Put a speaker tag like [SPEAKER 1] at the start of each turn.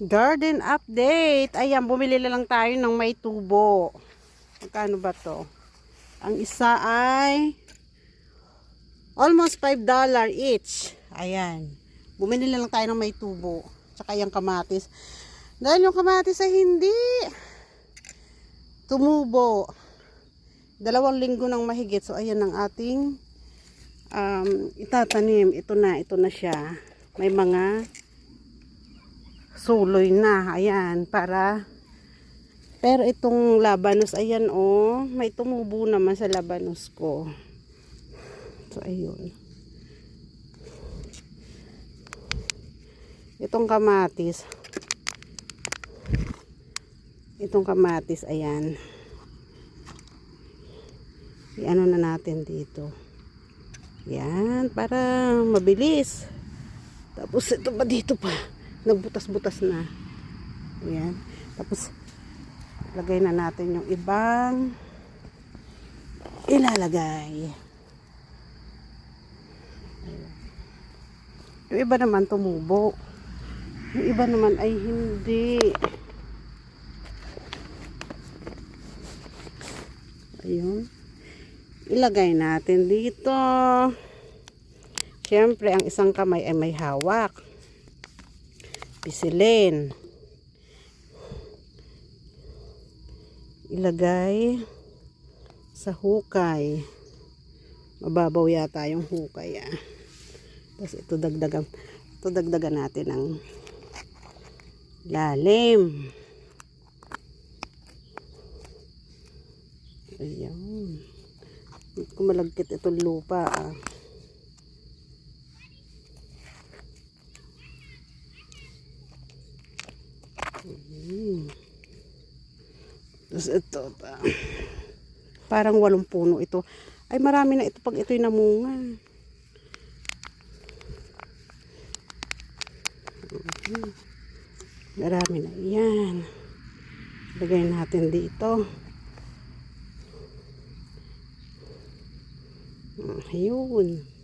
[SPEAKER 1] Garden update. Ayan, bumili lang tayo ng may tubo. Magkano ba to? Ang isa ay almost $5 each. Ayan. Bumili lang tayo ng may tubo. Tsaka yung kamatis. Dahil yung kamatis ay hindi tumubo. Dalawang linggo nang mahigit. So, ayan ang ating um, itatanim. Ito na, ito na siya. May mga suloy na. Ayan, para pero itong labanos, ayan oh, may tumubo naman sa labanos ko. So, ayun. Itong kamatis. Itong kamatis, ayan. I-ano na natin dito. Yan, para mabilis. Tapos ito pa dito pa. Nagbutas-butas na. Ayan. Tapos, lagay na natin yung ibang ilalagay. Yung iba naman tumubo. Yung iba naman ay hindi. Ayun. Ilagay natin dito. Siyempre, ang isang kamay ay may hawak. Pisilin. Ilagay sa hukay. Mababaw yata yung hukay ah. Tapos ito dagdagan, ito dagdagan natin ng lalim. Ayan. Kung malagkit itong lupa ah. Tapos ito, pa. parang walong puno ito. Ay, marami na ito pag ito'y namunga. Marami na yan. Lagay natin dito. Ayun.